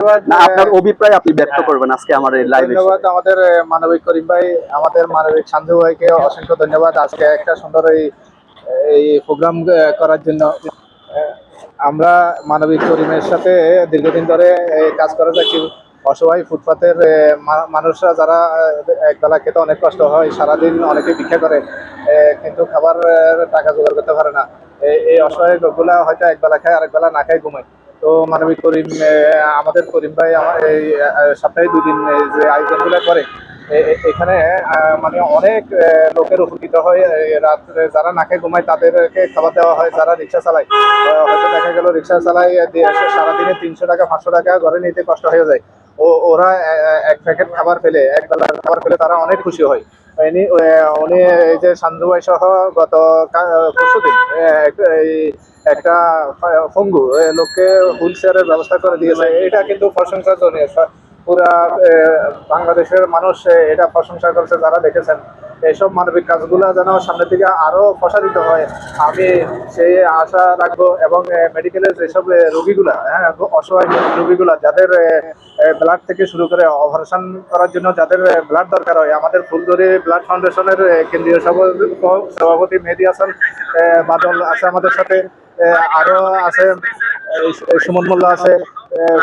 না আপনার অভিপ্রায় আপনি ব্যক্ত করবেন আজকে আমার এই লাইভে ধন্যবাদ আমাদের মানবিক করিম ভাই আমাদের মানবিক সান্ধু ভাইকে অসংখ্য ধন্যবাদ। আজকে একটা সুন্দর এই এই প্রোগ্রাম করার জন্য। আমরা মানবিক করিমের সাথে দীর্ঘদিন ধরে কাজ করে যাচ্ছি অসহায় ফুটপাতের মানুষরা যারা একবেলা খেতে অনেক কষ্ট হয় সারাদিন অনেকে ভিক্ষা করে কিন্তু খাবার টাকা জোগাড় করতে পারে না। এই- এই অসহায় লোকগুলা হয়তো একবেলা খায় আরেকবেলা না খায় ঘুমায়। তো মানবিক করিম আমাদের করিম ভাই আমার এই সপ্তাহে দুদিন যে আয়োজনগুলো করে এখানে মানে অনেক লোকের উপকৃত হয় রাত্রে যারা নাকে ঘুমায় তাদেরকে খাবার দেওয়া হয়, যারা রিক্সা চালায়। হয়তো দেখা গেল রিক্সা চালায় সারাদিনে তিনশো টাকা, পাঁচশো টাকা ঘরে নিতে কষ্ট হয়ে যায়। ও, ওরা এক প্যাকেট খাবার ফেলে, এক বেলার খাবার ফেলে তারা অনেক খুশি হয়। উনি উনি এই যে সান্ধু ভাই সহ গত পরশুদিন একটা ফঙ্গু লোককে হুইল চেয়ারের ব্যবস্থা করে দিয়েছে। এটা কিন্তু প্রশংসা জন্য পুরা বাংলাদেশের মানুষ এটা প্রশংসা করছে যারা দেখেছেন। এইসব মানবিক কাজগুলো যেন সামনের দিকে আরও প্রসারিত হয়। আমি সেই আশা রাখব এবং মেডিকেলের যেসব রোগীগুলা হ্যাঁ অসহায় রোগীগুলা, যাদের ব্লাড থেকে শুরু করে অপারেশন করার জন্য যাদের ব্লাড দরকার হয়, আমাদের ফুলদরি ব্লাড ফাউন্ডেশনের কেন্দ্রীয় সভাপতি মেহেদি হাসান বাদল আছে আমাদের সাথে আরও আছে সুমন মোল্লা আছে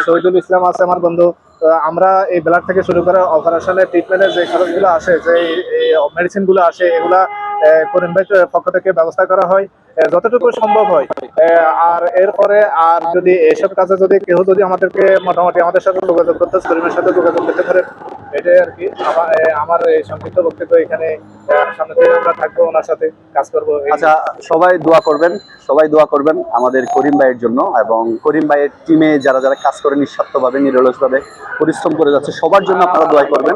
শহীদুল ইসলাম আছে আমার বন্ধু। আমরা এই ব্লাড থেকে শুরু করে অপারেশনের ট্রিটমেন্টের যে খরচগুলো আসে, যে মেডিসিনগুলো আসে, এগুলা করিম পক্ষ থেকে ব্যবস্থা করা হয় যতটুকু সম্ভব হয়। আর এরপরে আর যদি এসব কাজে যদি কেউ যদি আমাদেরকে মোটামুটি আমাদের সাথে যোগাযোগ করতে করিমের সাথে যোগাযোগ করতে পারে এটাই আর কি। আমার এই সংক্ষিপ্ত বক্তব্য এখানে সামনে থেকে আমরা থাকব ওনার সাথে কাজ করব। আচ্ছা সবাই দোয়া করবেন, সবাই দোয়া করবেন আমাদের করিম ভাইয়ের জন্য এবং করিম ভাইয়ের টিমে যারা যারা কাজ করে নিঃস্বার্থভাবে, নিরলসভাবে পরিশ্রম করে যাচ্ছে, সবার জন্য আপনারা দোয়া করবেন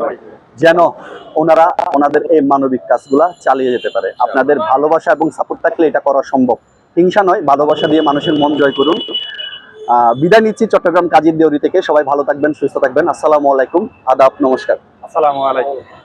যেন ওনারা ওনাদের এই মানবিক কাজগুলা চালিয়ে যেতে পারে। আপনাদের ভালোবাসা এবং সাপোর্ট থাকলে এটা করা সম্ভব। হিংসা নয়, ভালোবাসা দিয়ে মানুষের মন জয় করুন। বিদায় নিচ্ছি চট্টগ্রাম কাজীর দেউরি থেকে। সবাই ভালো থাকবেন, সুস্থ থাকবেন। আসসালামু আলাইকুম। আদাব, নমস্কার। আসসালামু আলাইকুম।